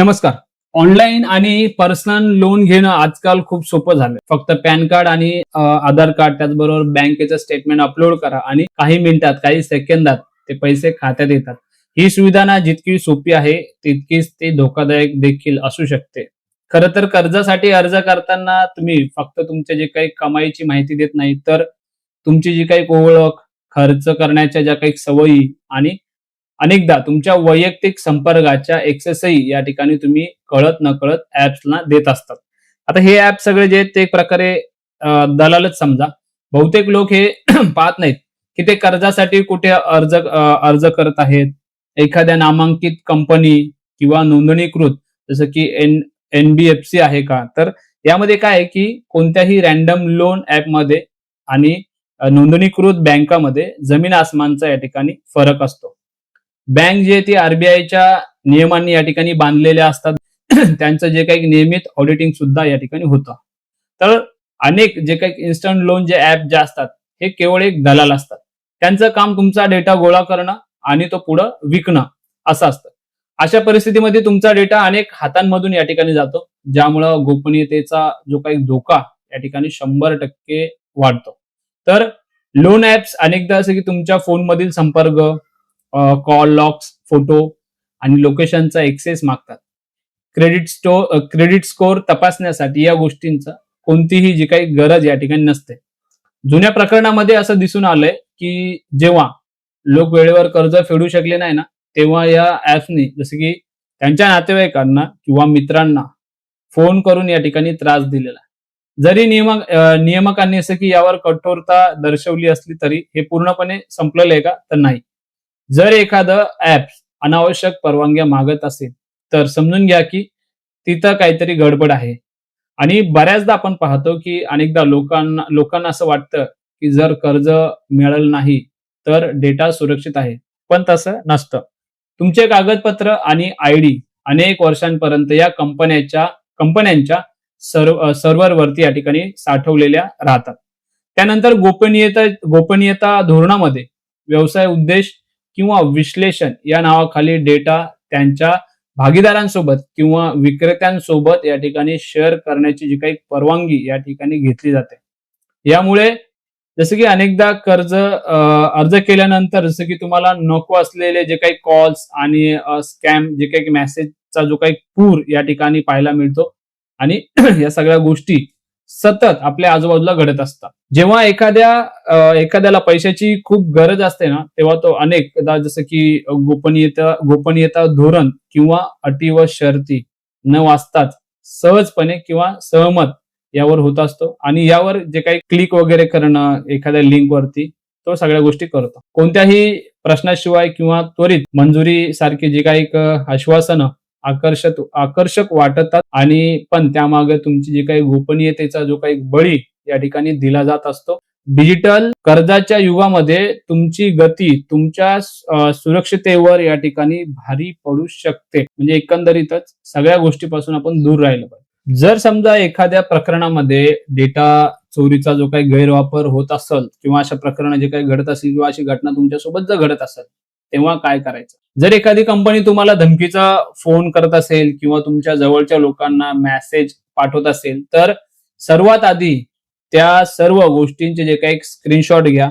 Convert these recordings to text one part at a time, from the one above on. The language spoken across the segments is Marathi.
नमस्कार. ऑनलाईन आणि पर्सनल लोन घेणं आजकाल खूप सोपं झालं फक्त पॅन कार्ड आणि आधार कार्ड त्याचबरोबर बँकेचं स्टेटमेंट अपलोड करा आणि काही मिनिटात काही सेकंदात ते पैसे खात्यात येतात. ही सुविधा ना जितकी सोपी आहे तितकीच ती धोकादायक देखील असू शकते. खर तर कर्जासाठी अर्ज करताना तुम्ही फक्त तुमच्या जे काही कमाईची माहिती देत नाही तर तुमची जी काही ओळख खर्च करण्याच्या ज्या काही सवयी आणि अनेकदा तुमच्या वैयक्तिक संपर्काच्या एक्सेसही या ठिकाणी तुम्ही कळत नकळत ऍप्सना देत असतात. आता हे ऍप सगळे जे आहेत ते एक प्रकारे दलालच समजा. बहुतेक लोक हे पाहत नाहीत की ते कर्जासाठी कुठे अर्ज अर्ज करत आहेत. एखाद्या नामांकित कंपनी किंवा नोंदणीकृत जसं की एन एनबीएफसी आहे का? तर यामध्ये काय आहे की कोणत्याही रॅन्डम लोन ऍपमध्ये आणि नोंदणीकृत बँकामध्ये जमीन आसमानचा या ठिकाणी फरक असतो. बँक जे ते आरबीआयच्या नियमांनी या ठिकाणी बांधलेल्या असतात. त्यांचं जे काही नियमित ऑडिटिंग सुद्धा या ठिकाणी होतं. तर अनेक जे काही इन्स्टंट लोन जे ऍप जे असतात हे केवळ एक दलाल असतात. त्यांचं काम तुमचा डेटा गोळा करणं आणि तो पुढं विकणं असं असतं. अशा परिस्थितीमध्ये तुमचा डेटा अनेक हातांमधून या ठिकाणी जातो ज्यामुळं गोपनीयतेचा जो काही धोका या ठिकाणी शंभर टक्के वाढतो. तर लोन ऍप्स अनेकदा असं की तुमच्या फोनमधील संपर्क कॉल लॉक्स फोटो आणि लोकेशनचा एक्सेस मागतात. क्रेडिट स्टोर क्रेडिट स्कोअर तपासण्यासाठी या गोष्टींचा कोणतीही जी काही गरज या ठिकाणी नसते. जुन्या प्रकरणामध्ये असं दिसून आलंय की जेव्हा लोक वेळेवर कर्ज फेडू शकले नाही ना तेव्हा या ऍप्सनी जसं की त्यांच्या नातेवाईकांना किंवा मित्रांना फोन करून या ठिकाणी त्रास दिलेला आहे. जरी नियमक नियमकांनी असं की यावर कठोरता दर्शवली असली तरी हे पूर्णपणे संपलेलं आहे का? तर नाही. जर एखादं ऍप अनावश्यक परवानग्या मागत असेल तर समजून घ्या की तिथं काहीतरी गडबड आहे. आणि बऱ्याचदा आपण पाहतो की अनेकदा लोकांना लोकांना असं वाटतं की जर कर्ज मिळालं नाही तर डेटा सुरक्षित आहे. पण तसं नसतं. तुमचे कागदपत्र आणि आय डी अनेक वर्षांपर्यंत या कंपन्याच्या कंपन्यांच्या सर्व सर्व्हरवरती या ठिकाणी साठवलेल्या राहतात. त्यानंतर गोपनीयता गोपनीयता धोरणामध्ये व्यवसाय उद्देश किंवा विश्लेषण या नावाखाली डेटा त्यांच्या भागीदारांसोबत किंवा विक्रेत्यांसोबत या ठिकाणी शेअर करण्याची जी काही परवानगी या ठिकाणी घेतली जाते. यामुळे जसं की अनेकदा कर्ज अर्ज केल्यानंतर जसं की तुम्हाला नको असलेले जे काही कॉल्स आणि स्कॅम जे काही मेसेजचा जो काही पूर या ठिकाणी पाहायला मिळतो. आणि या सगळ्या गोष्टी सतत आपल्या आजूबाजूला घडत असतात. जेव्हा एखाद्या एखाद्याला पैशाची खूप गरज असते ना तेव्हा तो अनेकदा जसं की गोपनीयता गोपनीयता धोरण किंवा अटी व शर्ती न वाचताच सहजपणे किंवा सहमत यावर होत असतो. आणि यावर जे काही क्लिक वगैरे करणं एखाद्या लिंक वरती तो सगळ्या गोष्टी करतो. कोणत्याही प्रश्नाशिवाय किंवा त्वरित मंजुरी सारखी जी काही आश्वासनं आकर्षक आकर्षक वाटतात आणि पण त्यामागे तुमची जी काही गोपनीयतेचा जो काही बळी या ठिकाणी दिला जात असतो. डिजिटल कर्जाच्या युगामध्ये तुमची गती तुमच्या अं, सुरक्षितेवर या ठिकाणी भारी पडू शकते. म्हणजे एकंदरीतच सगळ्या गोष्टीपासून आपण दूर राहिलं पाहिजे. जर समजा एखाद्या प्रकरणामध्ये डेटा चोरीचा जो काही गैरवापर होत असेल किंवा अशा प्रकरण जे काही घडत असेल किंवा अशी घटना तुमच्यासोबत जर घडत असेल तेव्हा काय करायचं? जर एखादी कंपनी तुम्हाला धमकीचा फोन करत असेल किंवा तुमच्या जवळच्या लोकांना मेसेज पाठवत असेल तर सर्वात आधी त्या सर्व गोष्टींचे जे काही स्क्रीनशॉट घ्या.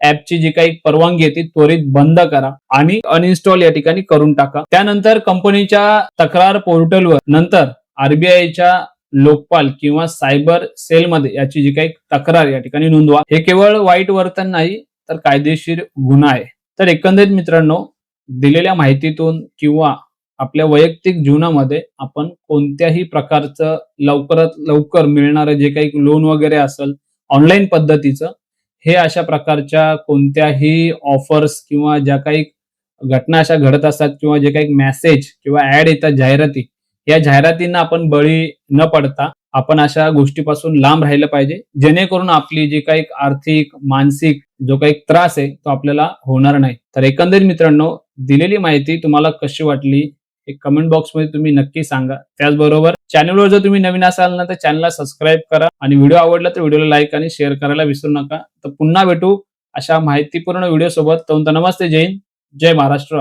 ऍपची जी काही परवानगी आहे ती त्वरित बंद करा आणि अनइन्स्टॉल या ठिकाणी करून टाका. त्यानंतर कंपनीच्या तक्रार पोर्टलवर नंतर आरबीआयच्या लोकपाल किंवा सायबर सेलमध्ये याची जी काही तक्रार या ठिकाणी नोंदवा. हे केवळ वाईट वर्तन नाही तर कायदेशीर गुन्हा आहे. तर एकंदरीत मित्रांनो दिलेल्या माहितीतून किंवा आपल्या वैयक्तिक जीवनामध्ये आपण कोणत्याही प्रकारचं लवकरात लवकर मिळणारं जे काही लोन वगैरे असेल ऑनलाईन पद्धतीचं हे अशा प्रकारच्या कोणत्याही ऑफर्स किंवा ज्या काही घटना अशा घडत असतात किंवा जे काही मेसेज किंवा ऍड येतात जाहिराती या जाहिरातींना आपण बळी न पडता आपण अशा गोष्टीपासून लांब राहिलं पाहिजे जेणेकरून आपली जी काही आर्थिक मानसिक जो काही त्रास आहे तो आपल्याला होणार नाही. तर एकंदरीत मित्रांनो दिलेली माहिती तुम्हाला कशी वाटली हे कमेंट बॉक्समध्ये तुम्ही नक्की सांगा. त्याचबरोबर चॅनलवर जर तुम्ही नवीन असाल ना तर चॅनलला सबस्क्राईब करा आणि व्हिडिओ आवडला तर व्हिडिओला लाईक आणि शेअर करायला विसरू नका. तर पुन्हा भेटू अशा माहितीपूर्ण व्हिडिओ सोबत. तर नमस्ते जैन जय महाराष्ट्र.